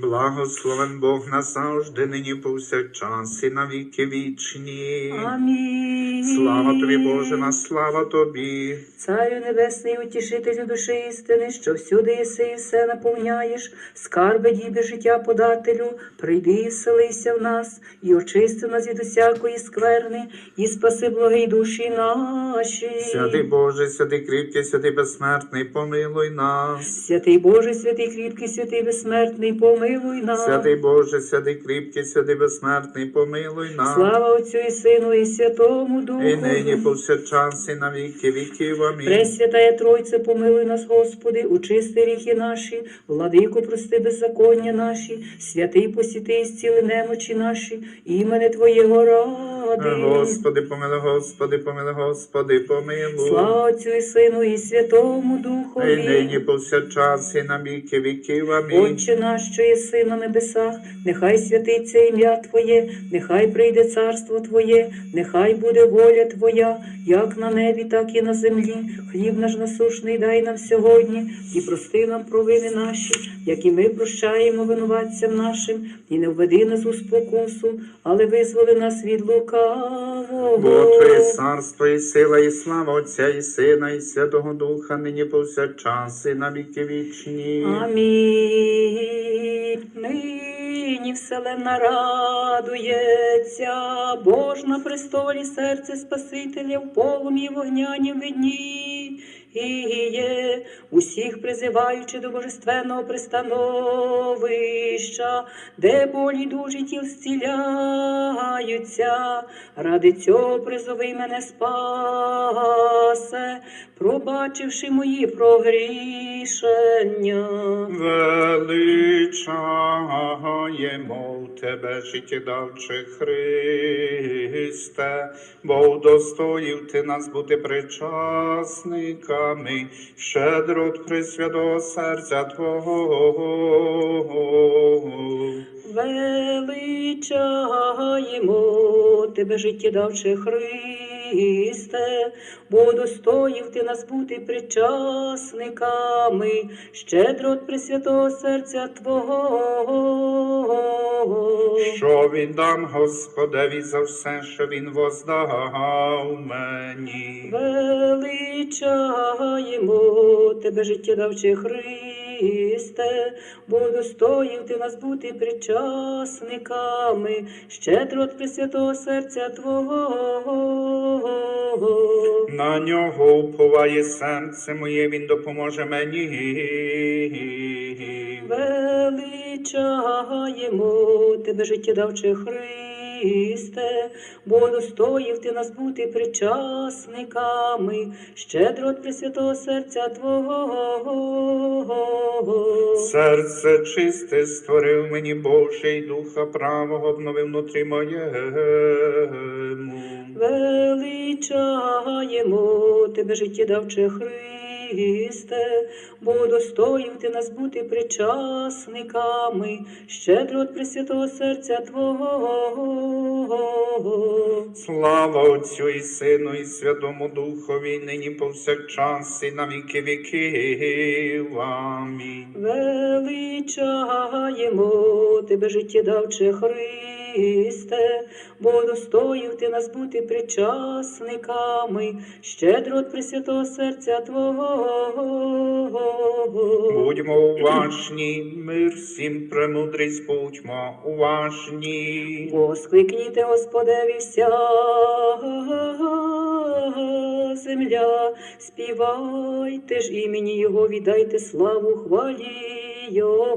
Благословен Бог назавжди, нині повсякчас і на віки вічні. Амінь. Слава тобі, Боже, на слава тобі. Царю небесний, утішителю душі істини, що всюди єси і все наповняєш, скарби діби життя подателю, прийди і вселися в нас, і очисти нас від усякої скверни, і спаси благі душі наші. Святий Боже, святий кріпкий, святий безсмертний, помилуй нас. Святий Боже, святий кріпкий, святий безсмертний, помилуй нас. Святий Боже, святий кріпкий, святий безсмертний, помилуй нас. Слава Отцю і Сину, і Святому Духу. І нині повсякчас і на віки віків. Амінь. Пресвятая Тройце, помилуй нас, Господи, очисти ріхи наші, владико, прости беззаконня наші, святий посіти, зціли немочі наші, імене Твоєго ради. Господи, помилуй, Господи, помилуй, Господи, помилуй. Слава Отцю і Сину, і Святому І нині повсякчас і на віки віків. Амінь. Отче наш, що єси на небесах, нехай святиться ім'я Твоє, нехай прийде царство Твоє, нехай буде воля Твоя, як на небі, так і на землі. Хліб наш насушний дай нам сьогодні, і прости нам провини наші, як і ми прощаємо винуватцям нашим, і не введи нас у спокусу, але визволи нас від лукавого. Бо Твоє царство і сила, і слава Отця, і Сина, і Святого Духа, нині повсякчас і на віки вічні. Амінь. Нині вселенна радується, Бож на престолі серце Спасителя в полум'ї вогняні видні. І усіх призиваючи до божественного пристановища, де болі дужі тіл зціляються. Ради цього призови мене спасе, пробачивши мої прогрішення. Величаємо тебе, життєдавче Христе, бо удостоїв ти нас бути причасниками, щедро Пресвятого серця Твого. Величаємо тебе, життєдавче Христе, бо достоїв ти нас бути причасниками, щедро от Пресвятого серця Твого. Що віддам Господеві за все, що він воздав мені. Величаємо тебе, життєдавче Христе, бо достоїв ти нас бути причасниками, щедро от Пресвятого серця Твого. На нього уповає серце моє, він допоможе мені. Величаємо тебе, життєдавче Христе, бо достоїв ти нас бути причасниками, щедро от Пресвятого серця Твого. Серце чисте створив мені Боже, і духа правого обновив внутрі моєму. Величаємо тебе, життєдавче Христе, бо достоїв ти нас бути причасниками, щедро от Пресвятого серця Твого. Слава Отцю і Сину, і Святому Духові, нині повсякчас, і на віки віків. Амінь. Величаємо тебе, життєдавче Христе, бо достоїв ти нас бути причасниками, щедро от Пресвятого серця Твого. Будьмо уважні, мир всім премудрість, будьмо уважні. Воскликніте Господеві вся земля, співайте ж імені Його, віддайте славу хвалі Його.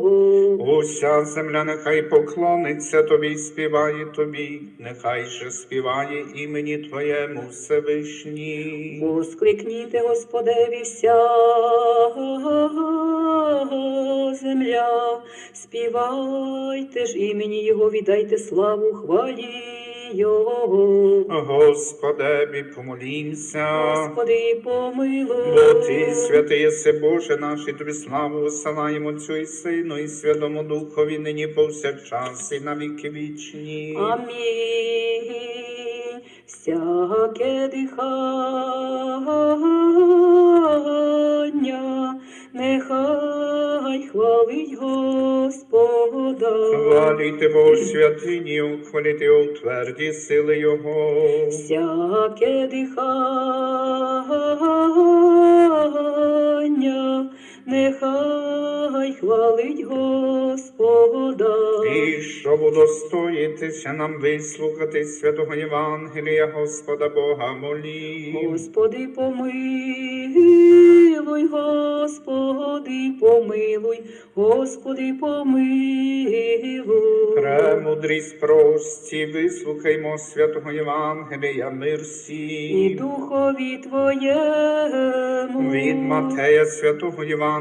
Уся земля нехай поклониться тобі, й співає тобі, нехай же співає імені Твоєму Всевишній. Воскликніте Господеві вся земля, співайте ж імені Його, віддайте славу хвалі Його. Господеві, помолімся. Господи, помилуй. Бо ти, святий єси Боже наш, і тобі славу висилаємо Отцю і Сину, і Святому Духові, нині повсякчас, і на віки вічні. Амінь. Всяке дихання, нехай хвалить Господа. Хваліте Богу святині, хваліте у тверді сили Його. Всяке дихання, нехай хвалить Господа. І щоб удостоїтися нам вислухати святого Євангелія Господа Бога молі. Господи, помилуй, Господи, помилуй, Господи, помилуй. Премудрість прості, вислухаймо святого Євангелія, мир І духові Твоєму. Від Матея святого Євангелія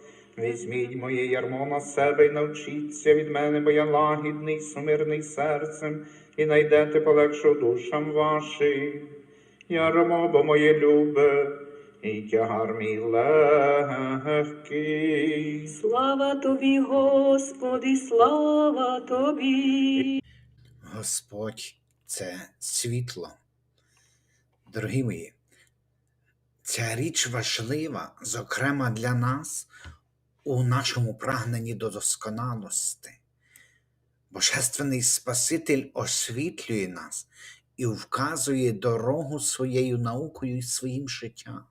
Візьміть моє ярмо на себе і навчіться від мене, бо я лагідний, сумирний серцем, і найдете полегшу душам вашим. Ярмо, бо моє любе, і тягар мій легкий. Слава Тобі, Господи, слава Тобі. Господь це світло. Дорогі мої, ця річ важлива, зокрема для нас у нашому прагненні до досконалості. Божественний Спаситель освітлює нас і вказує дорогу своєю наукою і своїм життям.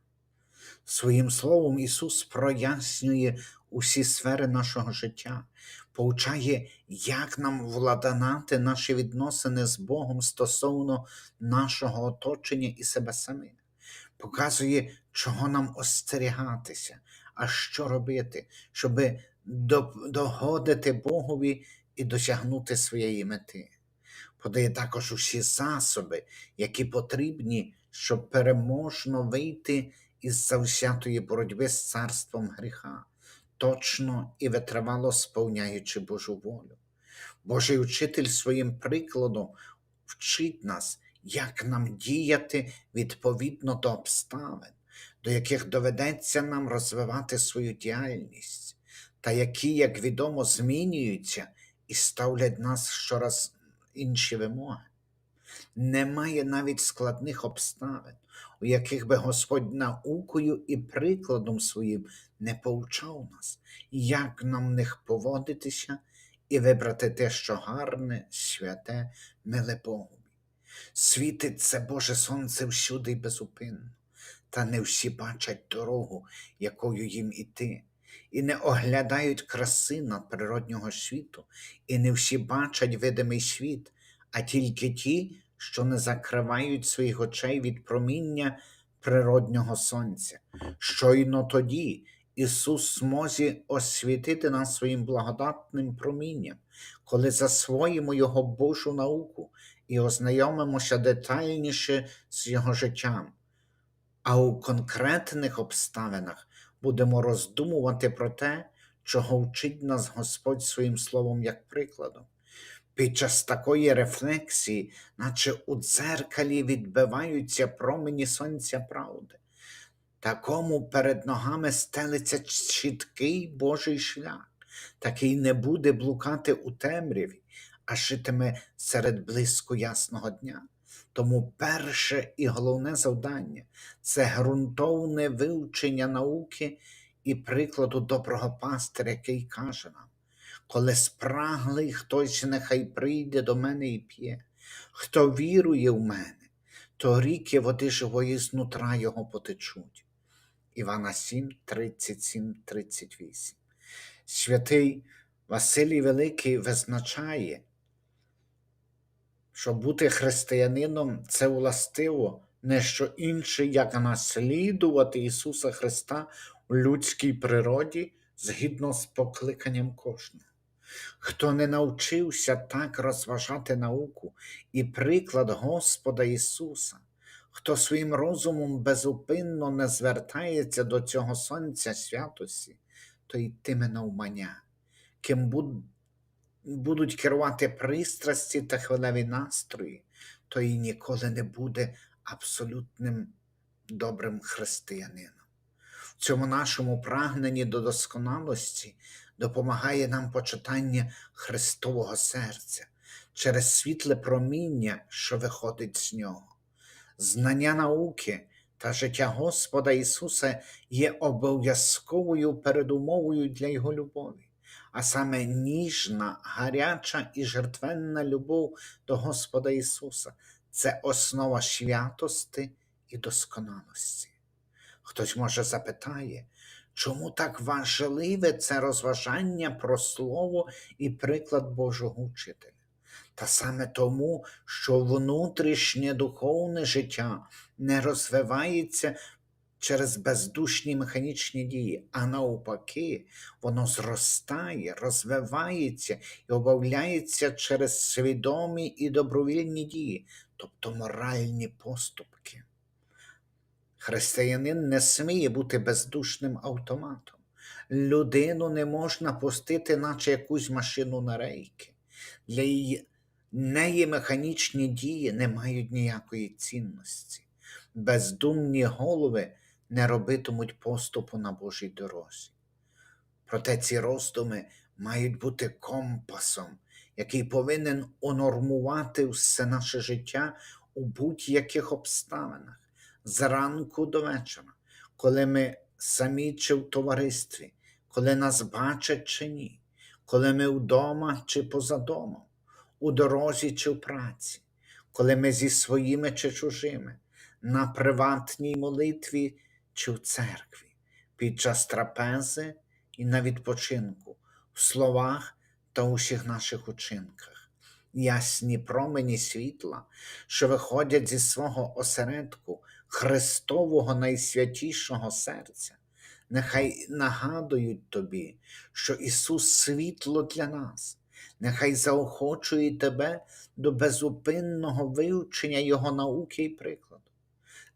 Своїм словом Ісус прояснює усі сфери нашого життя, повчає, як нам владанати наші відносини з Богом стосовно нашого оточення і себе самих, показує, чого нам остерігатися, а що робити, щоб догодити Богові і досягнути своєї мети. Подає також усі засоби, які потрібні, щоб переможно вийти із завзятої боротьби з царством гріха, точно і витривало сповняючи Божу волю. Божий учитель своїм прикладом вчить нас, як нам діяти відповідно до обставин, до яких доведеться нам розвивати свою діяльність, та які, як відомо, змінюються і ставлять нас щораз інші вимоги. Немає навіть складних обставин, у яких би Господь наукою і прикладом своїм не повчав нас, як нам в них поводитися і вибрати те, що гарне, святе, миле Богові. Світить це Боже Сонце всюди й безупинно, та не всі бачать дорогу, якою їм іти, і не оглядають краси надприроднього світу, і не всі бачать видимий світ, а тільки ті, що не закривають своїх очей від проміння природнього сонця. Щойно тоді Ісус змозі освітити нас своїм благодатним промінням, коли засвоїмо Його Божу науку і ознайомимося детальніше з Його життям. А у конкретних обставинах будемо роздумувати про те, чого вчить нас Господь своїм словом як прикладом. Під час такої рефлексії, наче у дзеркалі відбиваються промені сонця правди. Такому перед ногами стелиться чіткий Божий шлях, такий не буде блукати у темряві, а житиме серед блиску ясного дня. Тому перше і головне завдання це ґрунтовне вивчення науки і прикладу доброго пастиря, який каже нам. Коли спраглий хтось нехай прийде до мене і п'є, хто вірує в мене, то ріки води живої знутра його потечуть. Івана 7, 37, 38. Святий Василій Великий визначає, що бути християнином це властиво не що інше, як наслідувати Ісуса Христа у людській природі згідно з покликанням кожного. Хто не навчився так розважати науку і приклад Господа Ісуса, хто своїм розумом безупинно не звертається до цього Сонця святості, то йтиме навмання, ким буде будуть керувати пристрасті та хвилеві настрої, то і ніколи не буде абсолютним добрим християнином. В цьому нашому прагненні до досконалості допомагає нам почитання Христового серця через світле проміння, що виходить з нього. Знання науки та життя Господа Ісуса є обов'язковою передумовою для Його любові, а саме ніжна, гаряча і жертвенна любов до Господа Ісуса це основа святости і досконалості. Хтось може запитає, чому так важливе це розважання про Слово і приклад Божого учителя? Та саме тому, що внутрішнє духовне життя не розвивається через бездушні механічні дії, а навпаки, воно зростає, розвивається і обавляється через свідомі і добровільні дії, тобто моральні поступки. Християнин не сміє бути бездушним автоматом. Людину не можна пустити, наче якусь машину на рейки. Для її неї механічні дії не мають ніякої цінності. Бездумні голови не робитимуть поступу на Божій дорозі. Проте ці роздуми мають бути компасом, який повинен унормувати все наше життя у будь-яких обставинах, зранку до вечора, коли ми самі чи в товаристві, коли нас бачать чи ні, коли ми вдома чи поза домом, у дорозі чи в праці, коли ми зі своїми чи чужими, на приватній молитві чи в церкві, під час трапези і на відпочинку, в словах та усіх наших учинках. Ясні промені світла, що виходять зі свого осередку Христового найсвятішого серця, нехай нагадують тобі, що Ісус світло для нас, нехай заохочує тебе до безупинного вивчення Його науки і прикладу.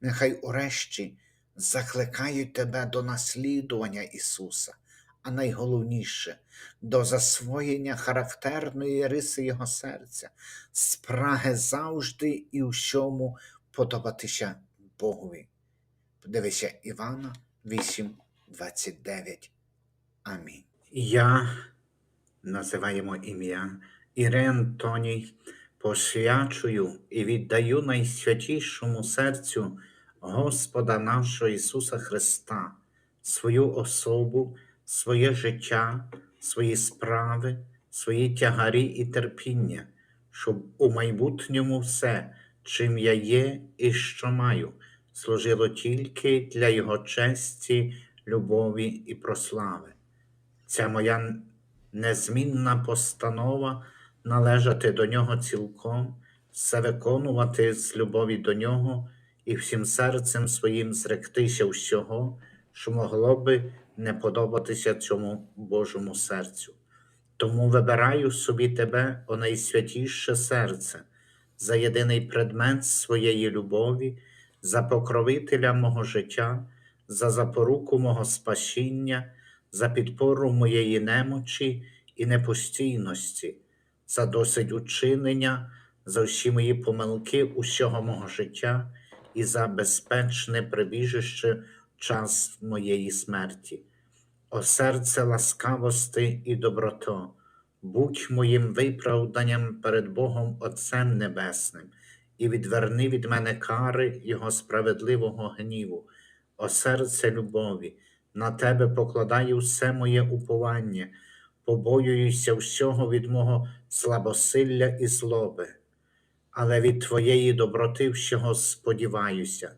Нехай урешті закликають тебе до наслідування Ісуса, а найголовніше до засвоєння характерної риси Його серця, спраги завжди і всьому подобатися Богові. Подивися Івана 8, 29. Амінь. Я називаємо ім'я Ірен Тоній, посвячую і віддаю найсвятішому серцю Господа нашого Ісуса Христа, свою особу, своє життя, свої справи, свої тягарі і терпіння, щоб у майбутньому все, чим я є і що маю, служило тільки для Його честі, любові і прослави. Ця моя незмінна постанова належати до нього цілком, все виконувати з любові до нього і всім серцем своїм зректися всього, що могло би не подобатися цьому Божому серцю. Тому вибираю собі тебе, о найсвятіше серце, за єдиний предмет своєї любові, за покровителя мого життя, за запоруку мого спасіння, за підпору моєї немочі і непостійності, за досить учинення, за всі мої помилки усього мого життя і за безпечне прибіжище в час моєї смерті. О серце ласкавости і доброто, будь моїм виправданням перед Богом Отцем Небесним, і відверни від мене кари Його справедливого гніву, о серце любові, на тебе покладаю все моє уповання, побоююся всього від мого слабосилля і злоби, але від Твоєї доброти всього сподіваюся.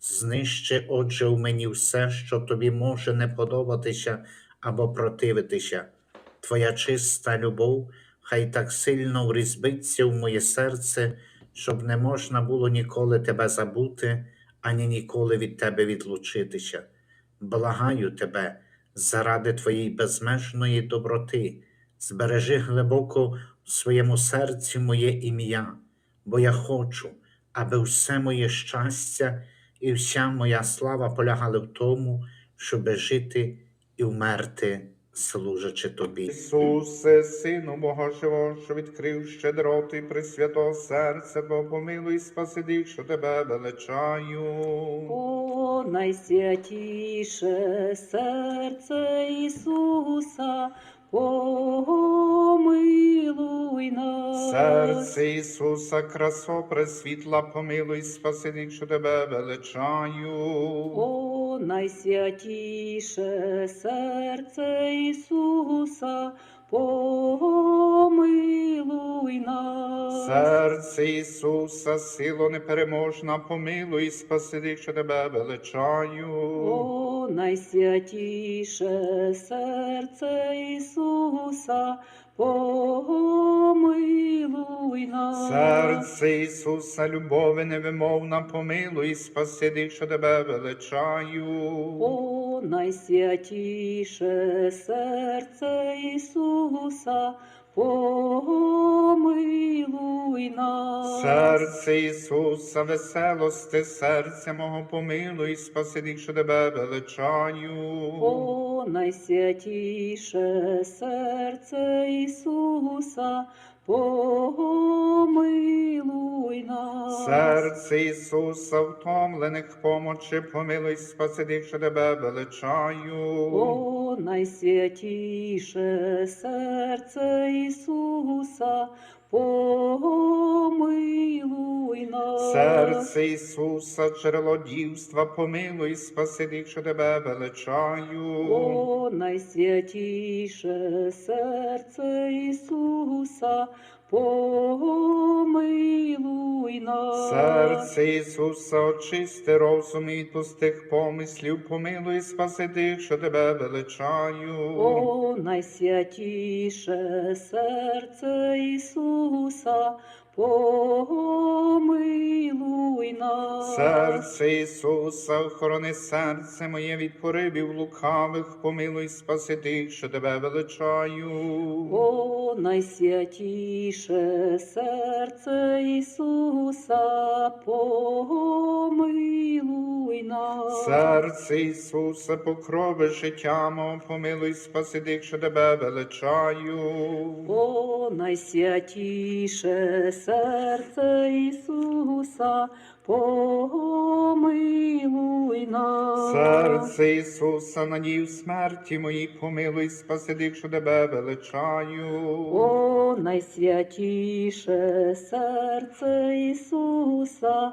Знищи, отже, в мені все, що тобі може не подобатися або противитися. Твоя чиста любов хай так сильно врізбиться в моє серце, щоб не можна було ніколи тебе забути, ані ніколи від тебе відлучитися. Благаю тебе, заради твоєї безмежної доброти, збережи глибоко в своєму серці моє ім'я, бо я хочу, аби все моє щастя і вся моя слава полягали в тому, щоби жити і вмерти служачи тобі. Ісусе, Сину Бога Живого, що відкрив щедроту і присвятого серця, Бо помилуй, спаси тих, що тебе величаю. О, найсвятіше серце Ісуса, помилуй нас. Серце Ісуса, красо пресвітла, помилуй, спаси що тебе величаю. О, найсвятіше серце Ісуса, помилуй нас. Серце Ісуса, сило непереможна, помилуй, спаси що тебе величаю. О, найсвятіше серце Ісуса, помилуй нас. Серце Ісуса, любові невимовна, помилуй, спаси тих, що тебе величаю. О, найсвятіше серце Ісуса, помилуй нас. Серце Ісуса, веселости, серця мого помилуй, спаси тих, що тебе величаю. О, найсвятіше серце Ісуса, помилуй нас. Серце Ісуса, втомлених помочи, помилуй, спаси тих, що тебе величаю. О, найсвятіше серце Ісуса, помилуй нас. Серце Ісуса, джерело дівства, помилуй, спаси тих, що тебе величаю. О, найсвятіше серце Ісуса, помилуй нас. Серце Ісуса, очисти розум і пустих помислів, помилуй, спаси тих, що тебе величаю. О, найсвятіше серце Ісуса, помилуй нас. Серце Ісуса, охорони серце моє від поривів лукавих, помилуй, спаси тих, що тебе величаю. О, найсвятіше серце Ісуса, помилуй нас. Серце Ісуса, покрови життя мого, помилуй, спаси тих, що тебе величаю. О, найсвятіше серце Ісуса, помилуй нас. Серце Ісуса, надій в смерті моїй, помилуй, спаси тих, що тебе величаю. О, найсвятіше серце Ісуса,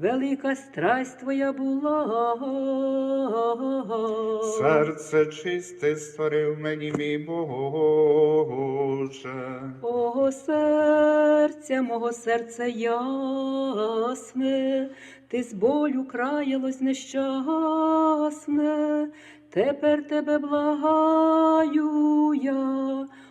велика страсть твоя була. Серце чисте створив мені, мій Боже. О, серця, мого серця ясне, ти з болю краялось нещасне, тепер тебе благаю я,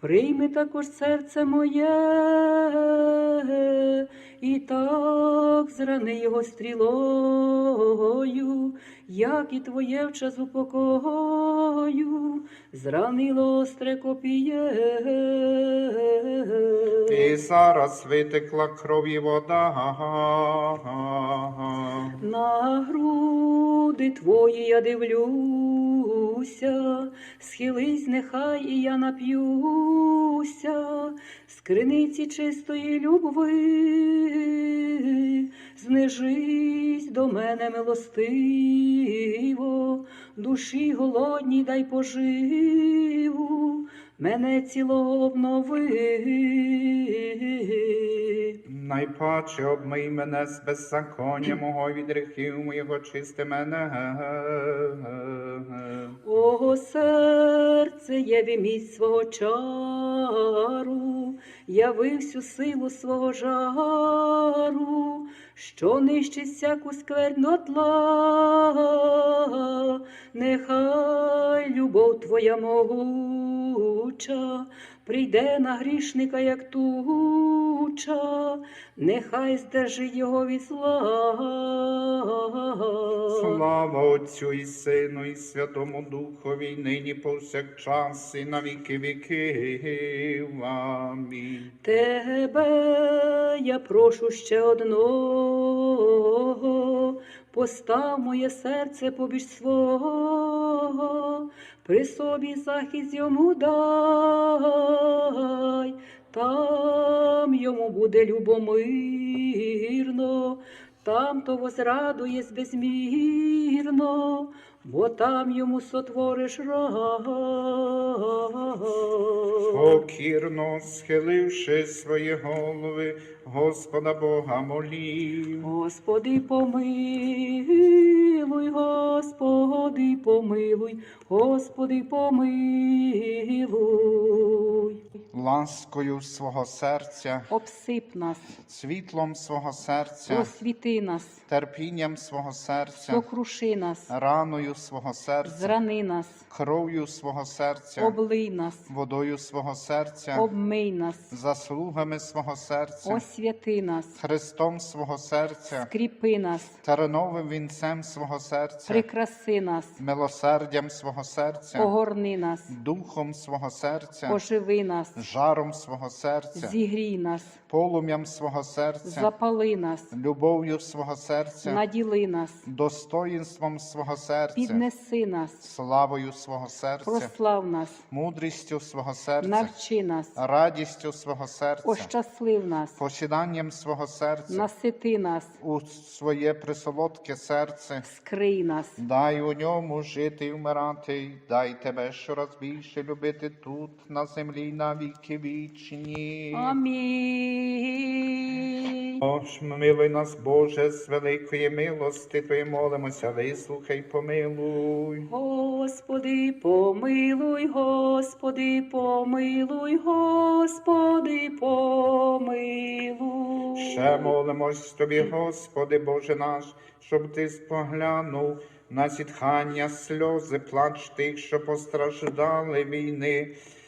прийми також серце моє, і так зрани його стрілою, як і твоє в час упокою, зранило остре копіє. І зараз витекла крові вода. На груди твої я дивлюся, молюся, схились, нехай і я нап'юся, з криниці чистої любви, знижись до мене милостиво, душі голодній дай поживу, мене цілого обнови. Найпаче обмий мене з беззаконня мого від гріхів моєго чисти мене. О, серце яві міць свого чару, яви всю силу свого жару, що нищить всяку скверну тла, нехай любов твоя могуча, прийде на грішника, як туча, нехай здержить його від зла. Слава Отцю і Сину, і Святому Духові, нині повсякчас, і на віки віків. Амінь. Тебе я прошу ще одного, постав моє серце побіж свого, при собі захист йому дай, там йому буде любомирно, там то возрадує безмірно, бо там йому сотвориш рай. Покірно схиливши свої голови, Господа Бога молів. Господи, помилуй, Господи, помилуй, Господи, помилуй. Ласкою свого серця, Обсип нас, світлом свого серця, просвіти нас, терпінням свого серця, сокруши нас, раною свого серця, зрани нас, кров'ю свого серця, облий нас, водою свого серця, обмий нас, заслугами свого серця, освяти нас, Христом свого серця, скріпи нас, терновим вінцем свого серця, прикраси нас, милосердям свого серця, огорни нас, духом свого серця, оживи нас, жаром свого серця, зігрій нас, полум'ям свого серця, запали нас, любов'ю свого серця, наділи нас, достоїнством свого серця, піднеси нас, славою свого серця, прослав нас, мудрістю свого серця, навчи нас, радістю свого серця, ощаслив нас, посіданням свого серця, насити нас, у своє присолодке серце. скрий нас, Дай у ньому жити і вмирати, дай тебе щораз більше любити тут, на землі, на віки вічні. амінь. Ож, милуй нас, Боже, з великої милости Твої молимося, вислухай, помилуй. Господи, помилуй, Господи, помилуй, Господи, помилуй. Ще молимось Тобі, Господи, Боже наш, щоб Ти споглянув на зітхання, сльози, плач тих, що постраждали війни.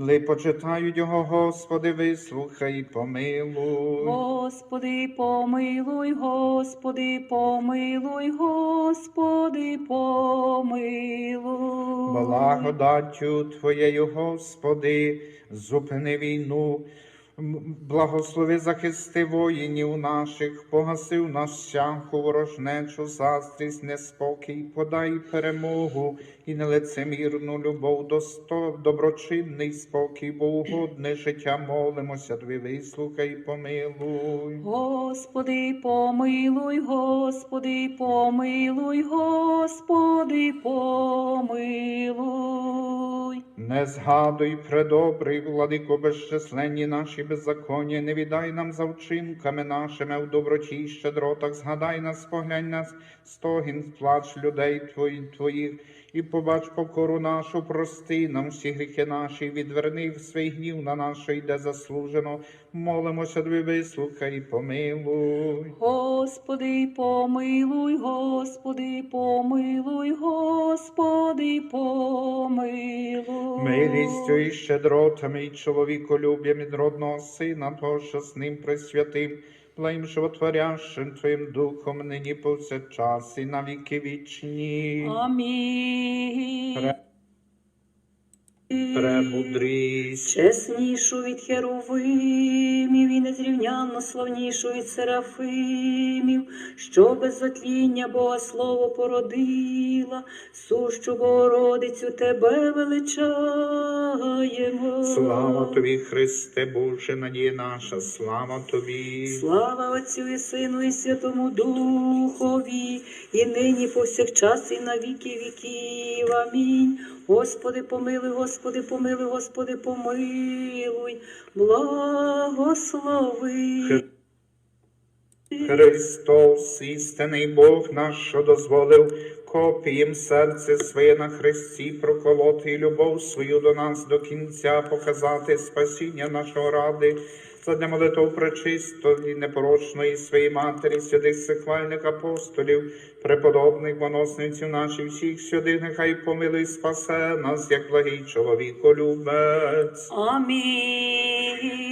Ли почитають його, Господи, вислухай і помилуй. Господи, помилуй, Господи, помилуй, Господи, помилуй. Благодаттю Твоєю, Господи, зупини війну. Благослови захисти воїнів наших, погасив нас всяку ворожнечу, заздрість, неспокій, подай перемогу і нелицемірну любов, досто, доброчинний спокій, бо угодне життя молимося, Тобі вислухай, помилуй. Господи, помилуй, Господи, помилуй, Господи, помилуй. Не згадуй, предобрий, владико, безчисленні наші беззаконня, не віддай нам за вчинками нашими в доброті й щедротах, згадай нас, поглянь нас, стогін, плач людей твої, твоїх, і побач покору нашу, прости нам всі гріхи наші, відверни в свій гнів на що йде заслужено. Молимося, тобі вислухай і помилуй. Господи, помилуй, Господи, помилуй, Господи, помилуй. Милістю і щедротами, і чоловіколюб'ям від родного сина, того, щасним, з ним присвятим, животворящим Твоїм Духом, нині повсякчас і на віки вічні. Амінь. Пре- Премудрість. Чеснішу від херовимів і незрівнянно славнішу від серафимів, що без затління Бога Слово породила, сущу Богородицю тебе величаємо. Слава тобі, Христе Боже, надія наша, слава тобі. Слава Отцю і Сину, і Святому Духові, і нині повсякчас, і на віки віків. Амінь. Господи, помилуй, Господи, помилуй, Господи, помилуй, благослови. Христос, істинний Бог наш, що дозволив копієм серце своє на хресті проколоти і любов свою до нас до кінця показати спасіння нашого ради. Задля молитв пречистої, непорочної своєї матері, святих сихвальних апостолів, преподобних моносниців наших всіх святих, нехай помилуй, спасе нас, як благий чоловіколюбець. Амінь.